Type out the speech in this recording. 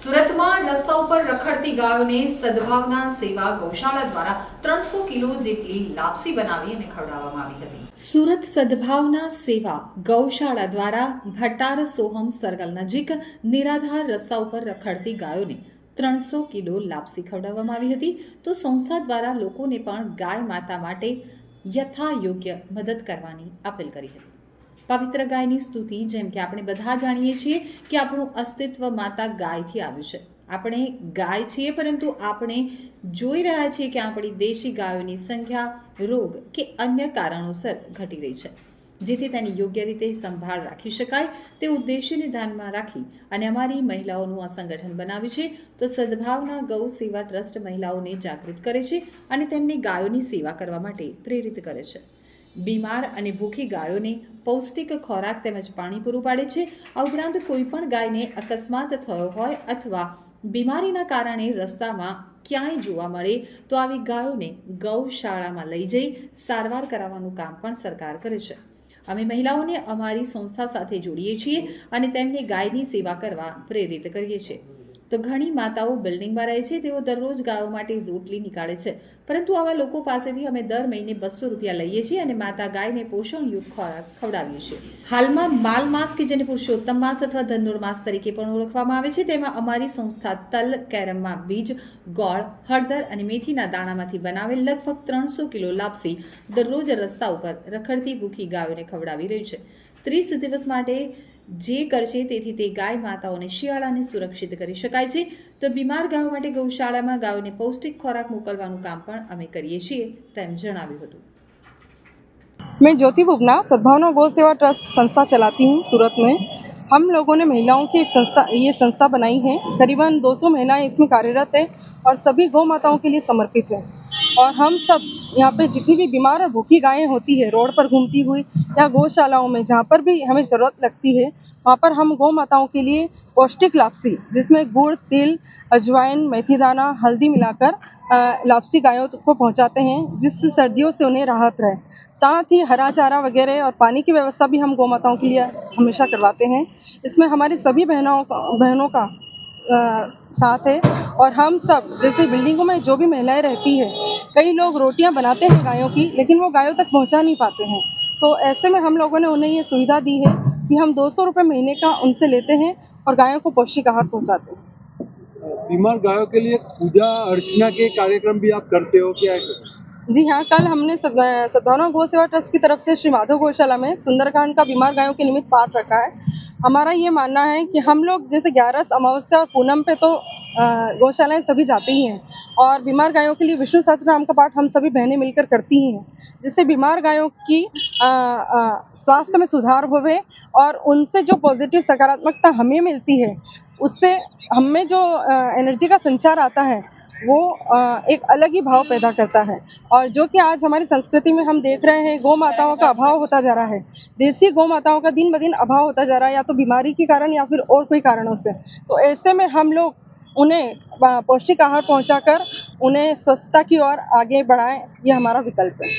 સુરતમાં રસ્તા ઉપર રખડતી ગાયોને સદભાવના સેવા ગૌશાળા દ્વારા ત્રણસો કિલો જેટલી લાપસી બનાવી અને ખવડાવવામાં આવી હતી. સુરત સદભાવના સેવા ગૌશાળા દ્વારા ભટ્ટાર સોહમ સર્કલ નજીક નિરાધાર રસ્તા ઉપર રખડતી ગાયોને ત્રણસો કિલો લાપસી ખવડાવવામાં આવી હતી. તો સંસ્થા દ્વારા લોકોને પણ ગાય માતા માટે યથાયોગ્ય મદદ કરવાની અપીલ કરી હતી. પવિત્ર ગાયની સ્તુતિ, જેમ કે આપણે બધા જાણીએ છીએ કે આપણું અસ્તિત્વ માતા ગાયથી આવ્યું છે. આપણે ગાય છીએ, પરંતુ આપણે જોઈ રહ્યા છીએ કે આપણી દેશી ગાયોની સંખ્યા, રોગ કે અન્ય કારણોસર ઘટી રહી છે. જેથી તેની યોગ્ય રીતે સંભાળ રાખી શકાય, તે ઉદ્દેશ્યને ધ્યાનમાં રાખી અને અમારી મહિલાઓનું આ સંગઠન બનાવ્યું છે. તો સદભાવના ગૌ સેવા ટ્રસ્ટ મહિલાઓને જાગૃત કરે છે અને તેમને ગાયોની સેવા કરવા માટે પ્રેરિત કરે છે. બીમાર અને ભૂખી ગાયોને પૌષ્ટિક ખોરાક તેમજ પાણી પૂરું પાડે છે. આ ઉપરાંત કોઈ પણ ગાયને અકસ્માત થયો હોય અથવા બીમારીના કારણે રસ્તામાં ક્યાંય જોવા મળે, તો આવી ગાયોને ગૌશાળામાં લઈ જઈ સારવાર કરાવવાનું કામ પણ સરકાર કરે છે. અમે મહિલાઓને અમારી સંસ્થા સાથે જોડીએ છીએ અને તેમને ગાયની સેવા કરવા પ્રેરિત કરીએ છીએ. તો ઘણી માતાઓ બિલ્ડિંગમાં રહે છે, તેઓ દરરોજ ગાયો માટે રોટલી નીકાળે છે. પરંતુ આવા લોકો પાસેથી અમે દર મહિને બસો રૂપિયા લઈએ છીએ અને માતા ગાયને પોષણયુક્ત ખોરાક ખવડાવીએ છીએ. હાલમાં માલ માસ કે જેને પુરુષોત્તમ માસ અથવા ધનુર માસ તરીકે પણ ઓળખવામાં આવે છે, તેમાં અમારી સંસ્થા તલ, કેરમમાં બીજ, ગોળ, હળદર અને મેથીના દાણામાંથી બનાવેલ લગભગ ત્રણસો કિલો લાપસી દરરોજ રસ્તા ઉપર રખડતી ભૂખી ગાયોને ખવડાવી રહ્યું છે. ત્રીસ દિવસ માટે જે કરશે તેથી તે ગાય માતાઓને શિયાળાને સુરક્ષિત કરી શકાય છે તો બીમાર ગાયો માટે ગૌશાળામાં ગાયોને પૌષ્ટિક ખોરાક મોકલવાનું કામ પણ અમે કરીએ છીએ તેમ જણાવ્યું હતું मैं ज्योति बुबना सद्भावना गौ सेवा ट्रस्ट संस्था चलाती हूँ सूरत में हम लोगों ने महिलाओं की एक संस्था ये संस्था बनाई है करीबन 200 महिलाएं इसमें कार्यरत है और सभी गौ माताओं के लिए समर्पित है और हम सब यहाँ पे जितनी भी बीमार और भूखी गायें होती है, रोड पर घूमती हुई या गौशालाओं में, जहाँ पर भी हमें ज़रूरत लगती है, वहाँ पर हम गौ माताओं के लिए पौष्टिक लापसी, जिसमें गुड़, तिल, अजवाइन, मेथी दाना, हल्दी मिलाकर लापसी गायों को पहुँचाते हैं जिससे सर्दियों से उन्हें राहत रहे। साथ ही हरा चारा वगैरह और पानी की व्यवस्था भी हम गौ माताओं के लिए हमेशा करवाते हैं। इसमें हमारी सभी बहनों का बहनों का अ, साथ है। और हम सब जैसे बिल्डिंगों में जो भी महिलाएँ रहती है कई लोग रोटियाँ बनाते हैं गायों की लेकिन वो गायों तक पहुँचा नहीं पाते हैं। तो ऐसे में हम लोगों ने उन्हें ये सुविधा दी है कि हम दो सौ महीने का उनसे लेते हैं और गायों को पौष्टिक आहार पहुँचाते हैं। बीमार गायों के लिए पूजा अर्चना के कार्यक्रम भी आप करते हो क्या? जी हाँ कल हमने सद- सद्भावना गौ सेवा ट्रस्ट की तरफ़ से श्री माधव गौशाला में सुंदरकांड का बीमार गायों के निमित्त पाठ रखा है। हमारा ये मानना है कि हम लोग जैसे ग्यारस अमावस्या और पूनम पे तो गौशालाएँ सभी जाती ही हैं और बीमार गायों के लिए विष्णु सहस्त्र नाम का पाठ हम सभी बहनें मिलकर करती ही हैं, जिससे बीमार गायों की स्वास्थ्य में सुधार होवे और उनसे जो पॉजिटिव सकारात्मकता हमें मिलती है, उससे हमें जो एनर्जी का संचार आता है वो एक अलग ही भाव पैदा करता है। और जो कि आज हमारी संस्कृति में हम देख रहे हैं गौ माताओं का अभाव होता जा रहा है। देसी गौ माताओं का दिन ब दिन अभाव होता जा रहा है, या तो बीमारी के कारण या फिर और कोई कारणों से। तो ऐसे में हम लोग उन्हें पौष्टिक आहार पहुंचाकर उन्हें स्वच्छता की ओर आगे बढ़ाएँ, ये हमारा विकल्प है।